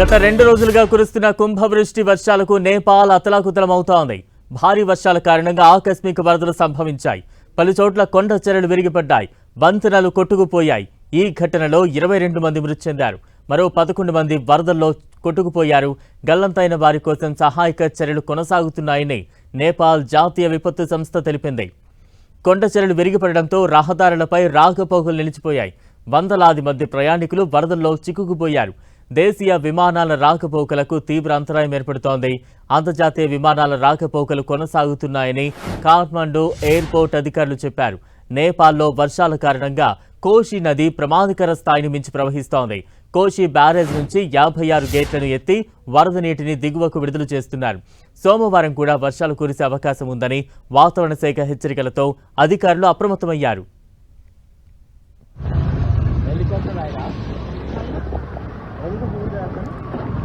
గత రెండు రోజులుగా కురుస్తున్న కుంభవృష్టి వర్షాలకు నేపాల్ అతలాకుతలమవుతోంది. భారీ వర్షాల కారణంగా ఆకస్మిక వరదలు సంభవించాయి. పలుచోట్ల కొండ చెరలు విరిగిపడ్డాయి. వంతెనలు కొట్టుకుపోయాయి. ఈ ఘటనలో ఇరవై రెండు మంది మృతి చెందారు. మరో పదకొండు మంది వరదల్లో కొట్టుకుపోయారు. గల్లంతైన వారి కోసం సహాయక చర్యలు కొనసాగుతున్నాయని నేపాల్ జాతీయ విపత్తు సంస్థ తెలిపింది. కొండ చెరలు విరిగిపడడంతో రహదారులపై రాకపోకలు నిలిచిపోయాయి. వందలాది మంది ప్రయాణికులు వరదల్లో చిక్కుకుపోయారు. దేశీయ విమానాల రాకపోకలకు తీవ్ర అంతరాయం ఏర్పడుతోంది. అంతర్జాతీయ విమానాల రాకపోకలు కొనసాగుతున్నాయని కాఠ్మండూ ఎయిర్పోర్ట్ అధికారులు చెప్పారు. నేపాల్లో వర్షాల కారణంగా కోషి నది ప్రమాదకర స్థాయిని మించి ప్రవహిస్తోంది. కోషి బ్యారేజ్ నుంచి యాభై ఆరు గేట్లను ఎత్తి వరద నీటిని దిగువకు విడుదల చేస్తున్నారు. సోమవారం కూడా వర్షాలు కురిసే అవకాశం ఉందని వాతావరణ శాఖ హెచ్చరికలతో అధికారులు అప్రమత్తమయ్యారు. तो हो जाता है।